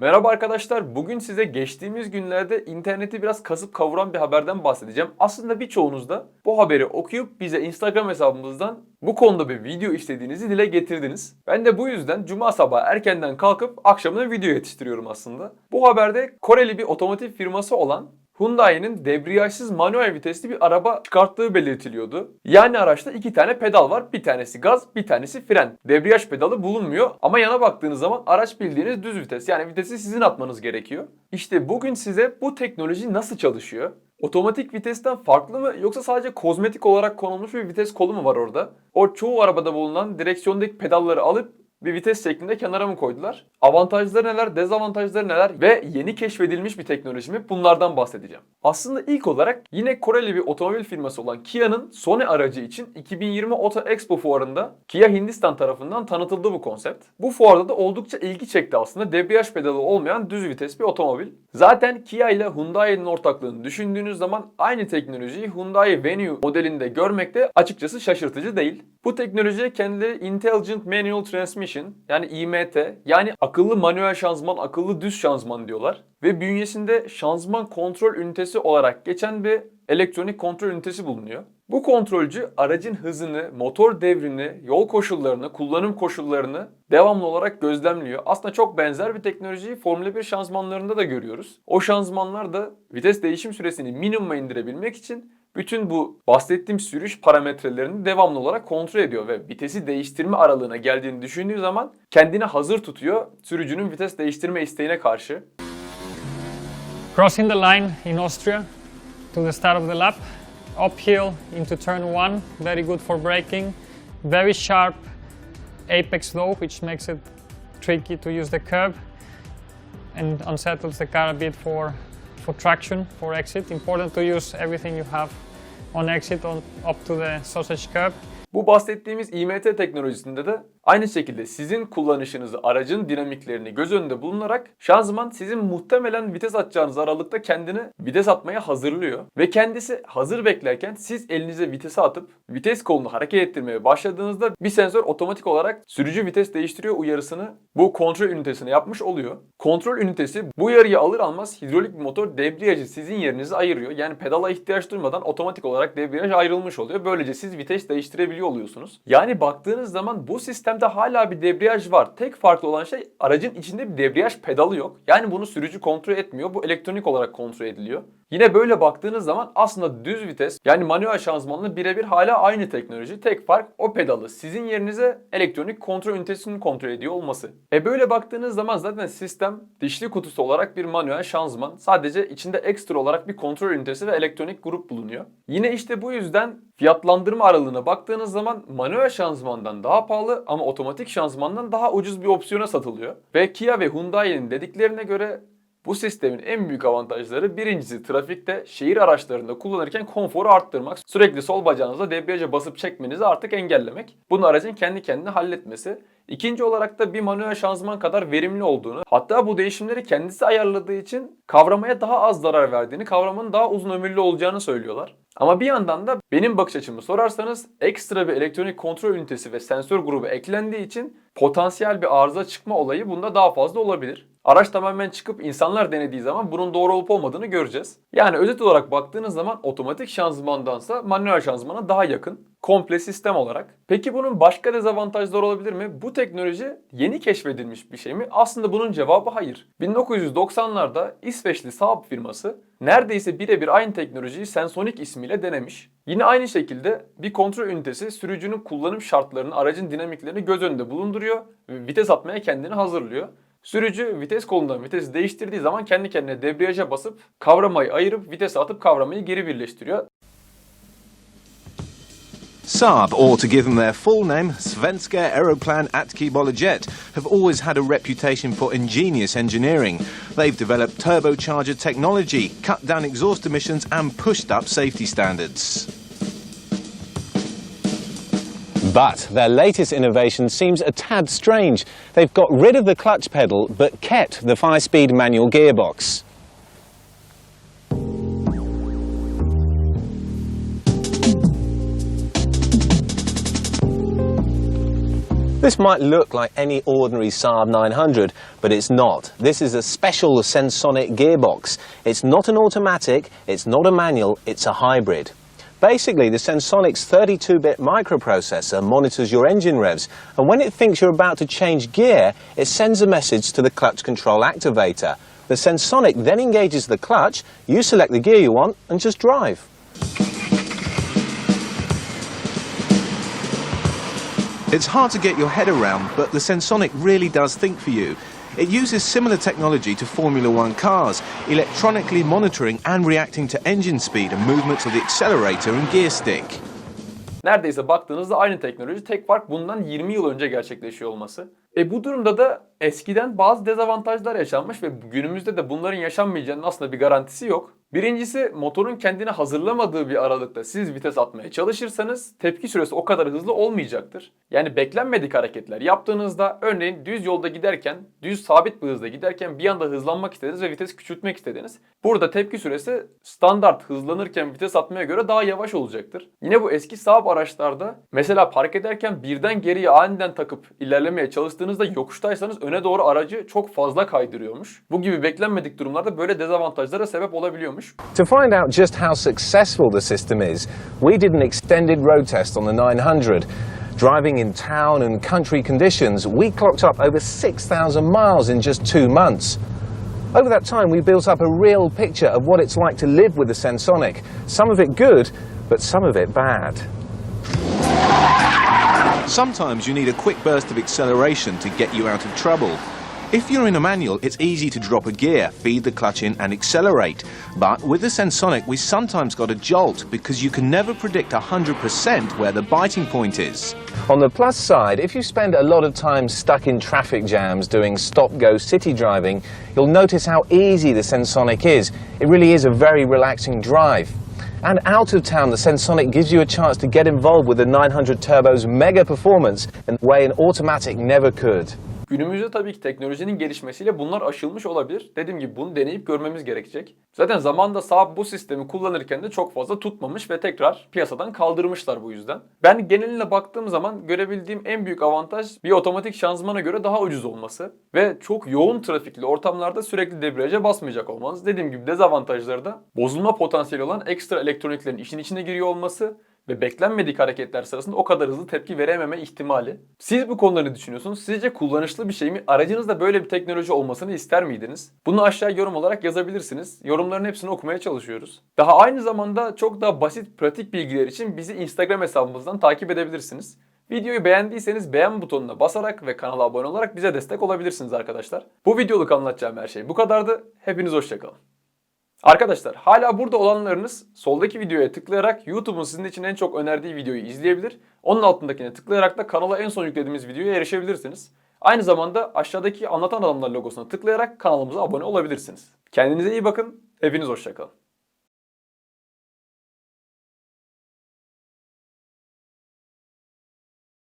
Merhaba arkadaşlar. Bugün size geçtiğimiz günlerde interneti biraz kasıp kavuran bir haberden bahsedeceğim. Aslında birçoğunuz da bu haberi okuyup bize Instagram hesabımızdan bu konuda bir video istediğinizi dile getirdiniz. Ben de bu yüzden cuma sabahı erkenden kalkıp akşamına video yetiştiriyorum aslında. Bu haberde Koreli bir otomotiv firması olan Hyundai'nin debriyajsız manuel vitesli bir araba çıkarttığı belirtiliyordu. Yani araçta iki tane pedal var. Bir tanesi gaz, bir tanesi fren. Debriyaj pedalı bulunmuyor ama yana baktığınız zaman araç bildiğiniz düz vites. Yani vitesi sizin atmanız gerekiyor. İşte bugün size bu teknoloji nasıl çalışıyor? Otomatik vitesten farklı mı yoksa sadece kozmetik olarak konulmuş bir vites kolu mu var orada? O çoğu arabada bulunan direksiyondaki pedalları alıp bir vites şeklinde kenara mı koydular? Avantajları neler, dezavantajları neler ve yeni keşfedilmiş bir teknoloji mi? Bunlardan bahsedeceğim. Aslında ilk olarak yine Koreli bir otomobil firması olan Kia'nın Sony aracı için 2020 Auto Expo fuarında Kia Hindistan tarafından tanıtıldı bu konsept. Bu fuarda da oldukça ilgi çekti aslında debriyaj pedalı olmayan düz vites bir otomobil. Zaten Kia ile Hyundai'nin ortaklığını düşündüğünüz zaman aynı teknolojiyi Hyundai Venue modelinde görmek de açıkçası şaşırtıcı değil. Bu teknolojiye kendileri Intelligent Manual Transmission yani IMT yani akıllı manuel şanzıman, akıllı düz şanzıman diyorlar. Ve bünyesinde şanzıman kontrol ünitesi olarak geçen bir elektronik kontrol ünitesi bulunuyor. Bu kontrolcü aracın hızını, motor devrini, yol koşullarını, kullanım koşullarını devamlı olarak gözlemliyor. Aslında çok benzer bir teknolojiyi Formula 1 şanzımanlarında da görüyoruz. O şanzımanlar da vites değişim süresini minimuma indirebilmek için bütün bu bahsettiğim sürüş parametrelerini devamlı olarak kontrol ediyor ve vitesi değiştirme aralığına geldiğini düşündüğü zaman kendini hazır tutuyor sürücünün vites değiştirme isteğine karşı. Crossing the line in Austria to the start of the lap, uphill into turn one, very good for braking, very sharp apex low, which makes it tricky to use the curb and unsettles the car a bit for, for traction, for exit. Important to use everything you have on exit on, up to the sausage curb. Bu bahsettiğimiz IMT teknolojisinde de aynı şekilde sizin kullanışınızı, aracın dinamiklerini göz önünde bulunarak şanzıman sizin muhtemelen vites atacağınız aralıkta kendini vites atmaya hazırlıyor. Ve kendisi hazır beklerken siz elinize vitese atıp vites kolunu hareket ettirmeye başladığınızda bir sensör otomatik olarak sürücü vites değiştiriyor uyarısını bu kontrol ünitesine yapmış oluyor. Kontrol ünitesi bu uyarıyı alır almaz hidrolik bir motor debriyajı sizin yerinize ayırıyor. Yani pedala ihtiyaç duymadan otomatik olarak debriyaj ayrılmış oluyor. Böylece siz vites değiştirebiliyor oluyorsunuz. Yani baktığınız zaman bu sistemde hala bir debriyaj var. Tek farklı olan şey aracın içinde bir debriyaj pedalı yok. Yani bunu sürücü kontrol etmiyor. Bu elektronik olarak kontrol ediliyor. Yine böyle baktığınız zaman aslında düz vites yani manuel şanzımanla birebir hala aynı teknoloji. Tek fark o pedalı sizin yerinize elektronik kontrol ünitesini kontrol ediyor olması. E böyle baktığınız zaman zaten sistem dişli kutusu olarak bir manuel şanzıman. Sadece içinde ekstra olarak bir kontrol ünitesi ve elektronik grup bulunuyor. Yine işte bu yüzden fiyatlandırma aralığına baktığınız zaman manuel şanzımandan daha pahalı ama otomatik şanzımandan daha ucuz bir opsiyona satılıyor. Ve Kia ve Hyundai'nin dediklerine göre bu sistemin en büyük avantajları birincisi trafikte şehir araçlarında kullanırken konforu arttırmak. Sürekli sol bacağınızla debriyaja basıp çekmenizi artık engellemek. Bunu aracın kendi kendine halletmesi. İkinci olarak da bir manuel şanzıman kadar verimli olduğunu, hatta bu değişimleri kendisi ayarladığı için kavramaya daha az zarar verdiğini, kavramın daha uzun ömürlü olacağını söylüyorlar. Ama bir yandan da benim bakış açımı sorarsanız ekstra bir elektronik kontrol ünitesi ve sensör grubu eklendiği için potansiyel bir arıza çıkma olayı bunda daha fazla olabilir. Araç tamamen çıkıp insanlar denediği zaman bunun doğru olup olmadığını göreceğiz. Yani özet olarak baktığınız zaman otomatik şanzımandansa manuel şanzımana daha yakın. Komple sistem olarak. Peki bunun başka dezavantajları olabilir mi? Bu teknoloji yeni keşfedilmiş bir şey mi? Aslında bunun cevabı hayır. 1990'larda İsveçli Saab firması neredeyse birebir aynı teknolojiyi Sensonic ismiyle denemiş. Yine aynı şekilde bir kontrol ünitesi sürücünün kullanım şartlarını, aracın dinamiklerini göz önünde bulunduruyor ve vites atmaya kendini hazırlıyor. Sürücü vites kolundan vitesi değiştirdiği zaman kendi kendine debriyaja basıp kavramayı ayırıp vitese atıp kavramayı geri birleştiriyor. Saab, or to give them their full name, Svenska Aeroplan Aktiebolaget, have always had a reputation for ingenious engineering. They've developed turbocharger technology, cut down exhaust emissions, and pushed up safety standards. But their latest innovation seems a tad strange. They've got rid of the clutch pedal but kept the five speed manual gearbox. This might look like any ordinary Saab 900, but it's not. This is a special Sensonic gearbox. It's not an automatic, it's not a manual, it's a hybrid. Basically, the Sensonic's 32-bit microprocessor monitors your engine revs, and when it thinks you're about to change gear, it sends a message to the clutch control activator. The Sensonic then engages the clutch, you select the gear you want, and just drive. It's hard to get your head around, but the Sensonic really does think for you. It uses similar technology to Formula One cars, electronically monitoring and reacting to engine speed and movements of the accelerator and gear stick. Neredeyse baktığınızda aynı teknoloji. Tek fark bundan 20 yıl önce gerçekleşiyor olması. E bu durumda da eskiden bazı dezavantajlar yaşanmış ve günümüzde de bunların yaşanmayacağının aslında bir garantisi yok. Birincisi motorun kendini hazırlamadığı bir aralıkta siz vites atmaya çalışırsanız tepki süresi o kadar hızlı olmayacaktır. Yani beklenmedik hareketler yaptığınızda örneğin düz yolda giderken, düz sabit bir hızda giderken bir anda hızlanmak istediniz ve vites küçültmek istediniz. Burada tepki süresi standart hızlanırken vites atmaya göre daha yavaş olacaktır. Yine bu eski Saab araçlarda mesela park ederken birden geriye aniden takıp ilerlemeye çalıştığınızda yokuştaysanız öne doğru aracı çok fazla kaydırıyormuş. Bu gibi beklenmedik durumlarda böyle dezavantajlara sebep olabiliyormuş. To find out just how successful the system is, we did an extended road test on the 900. Driving in town and country conditions, we clocked up over 6,000 miles in just two months. Over that time, we built up a real picture of what it's like to live with the Sensonic. Some of it good, but some of it bad. Sometimes you need a quick burst of acceleration to get you out of trouble. If you're in a manual, it's easy to drop a gear, feed the clutch in and accelerate. But with the Sensonic, we sometimes got a jolt because you can never predict 100% where the biting point is. On the plus side, if you spend a lot of time stuck in traffic jams doing stop-go city driving, you'll notice how easy the Sensonic is. It really is a very relaxing drive. And out of town, the Sensonic gives you a chance to get involved with the 900 Turbo's mega performance in a way an automatic never could. Günümüzde tabii ki teknolojinin gelişmesiyle bunlar aşılmış olabilir. Dediğim gibi bunu deneyip görmemiz gerekecek. Zaten zamanda Saab bu sistemi kullanırken de çok fazla tutmamış ve tekrar piyasadan kaldırmışlar bu yüzden. Ben geneline baktığım zaman görebildiğim en büyük avantaj bir otomatik şanzımana göre daha ucuz olması ve çok yoğun trafikli ortamlarda sürekli debriyaja basmayacak olmanız. Dediğim gibi dezavantajları da bozulma potansiyeli olan ekstra elektroniklerin işin içine giriyor olması ve beklenmedik hareketler sırasında o kadar hızlı tepki verememe ihtimali. Siz bu konuları düşünüyorsunuz? Sizce kullanışlı bir şey mi? Aracınızda böyle bir teknoloji olmasını ister miydiniz? Bunu aşağı yorum olarak yazabilirsiniz. Yorumların hepsini okumaya çalışıyoruz. Daha aynı zamanda çok daha basit, pratik bilgiler için bizi Instagram hesabımızdan takip edebilirsiniz. Videoyu beğendiyseniz beğen butonuna basarak ve kanala abone olarak bize destek olabilirsiniz arkadaşlar. Bu videoluk anlatacağım her şey bu kadardı. Hepiniz hoşçakalın. Arkadaşlar hala burada olanlarınız soldaki videoya tıklayarak YouTube'un sizin için en çok önerdiği videoyu izleyebilir. Onun altındakine tıklayarak da kanala en son yüklediğimiz videoya erişebilirsiniz. Aynı zamanda aşağıdaki anlatan adamlar logosuna tıklayarak kanalımıza abone olabilirsiniz. Kendinize iyi bakın. Hepiniz hoşçakalın.